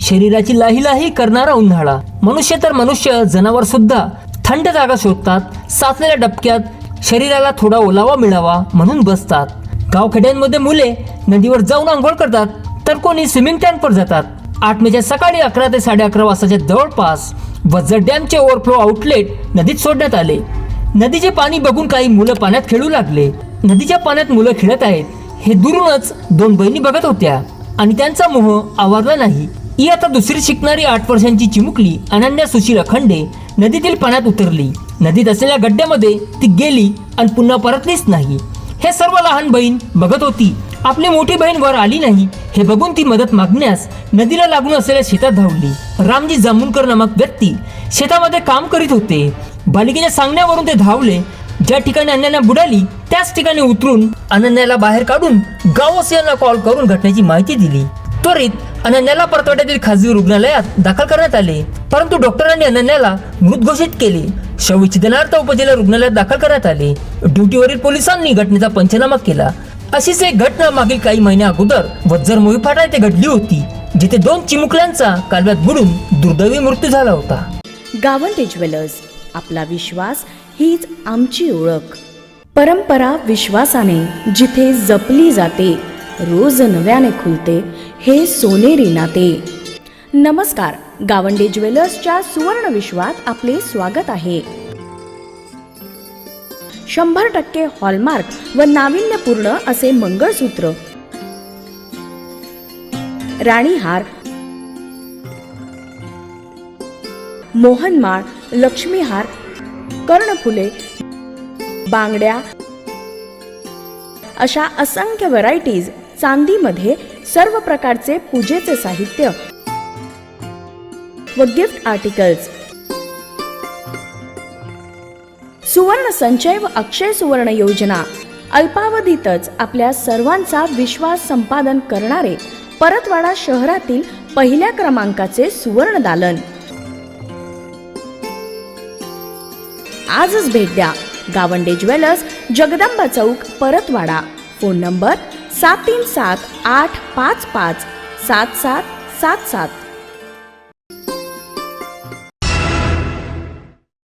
शरीराची लाही लाही करणारा उन्हाळा. मनुष्य तर मनुष्य जनावर सुद्धा. थंड जागा शोधतात साचलेल्या डबक्यात शरीराला थोडा ओलावा मिळावा म्हणून बसतात. गावखेड्यांमध्ये मुले नदीवर जाऊन आंघोळ करतात तर कोणी स्विमिंग टँकवर जातात. आठ मेच्या सकाळी अकरा ते साडे अकरा वाजताच्या जवळपास वज्र डॅमचे ओव्हरफ्लो आउटलेट नदीत सोडण्यात आले. नदीचे पाणी बघून काही मुलं पाण्यात खेळू लागले. नदीच्या पाण्यात मुलं खेळत आहेत हे दुरूनच दोन बहिणी बघत होत्या. आणि त्यांचा मोह आवरला नाही. ही आता दुसरी शिकणारी आठ वर्षांची चिमुकली अनन्या सुशील अखंडे नदीतील पाण्यात उतरली. नदीत असलेल्या गड्ड्यामध्ये ती गेली आणि पुन्हा परतलीच नाही. हे सर्व लहान बहीण बघत होती. आपली मोठी बहीण वर आली नाही. हे बघून ती मदत मागण्यास नदीला लागून असलेल्या शेतात धावली. रामजी जांभूणकर नामक व्यक्ती शेतामध्ये काम करीत होते. बालिकेच्या सांगण्यावरून ते धावले. ज्या ठिकाणी अनन्या बुडाली त्याच ठिकाणी उतरून अनन्याला बाहेर काढून गाववासियांना कॉल करून घटनेची माहिती दिली. त्वरित अनन्याला परतवाड्यातील खाजगी रुग्णालयात दाखल करण्यात आले. परंतु डॉक्टरांनी अनन्याला मृत घोषित केले. शवविच्छेदनार्थ उपजिल्हा रुग्णालयात दाखल करण्यात आले. ड्युटीवरील पोलिसांनी घटनेचा पंचनामा केला. अशीच एक घटना मागील काही महिन्या अगोदर वज्जर मोहीफाटा येथे घडली होती जिथे दोन चिमुकल्यांचा कालव्यात बुडून दुर्दैवी मृत्यू झाला होता. गावंडे ज्वेलर्स आपला विश्वास हीच आमची ओळख. परंपरा विश्वासाने जिथे जपली जाते रोज नव्याने खुलते हे सोनेरी नाते. नमस्कार गावंडे ज्वेलर्सच्या सुवर्ण विश्वात आपले स्वागत आहे. शंभर टक्के हॉलमार्क व नाविन्यपूर्ण असे मंगळसूत्र. राणीहार. मोहनमाळ लक्ष्मीहार कर्णफुले बांगड्या. अशा असंख्य व्हरायटीज चांदीमध्ये सर्व प्रकारचे पूजेचे साहित्य व गिफ्ट आर्टिकल्स सुवर्ण संचय व अक्षय सुवर्ण योजना. अल्पावधीतच आपल्या सर्वांचा विश्वास संपादन करणारे परतवाडा शहरातील पहिल्या क्रमांकाचे सुवर्ण दालन. आजच भेट द्या. गावंडे ज्वेलर्स जगदंबा चौक परतवाडा. फोन नंबर सात तीन सात आठ पाच पाच सात सात सात सात.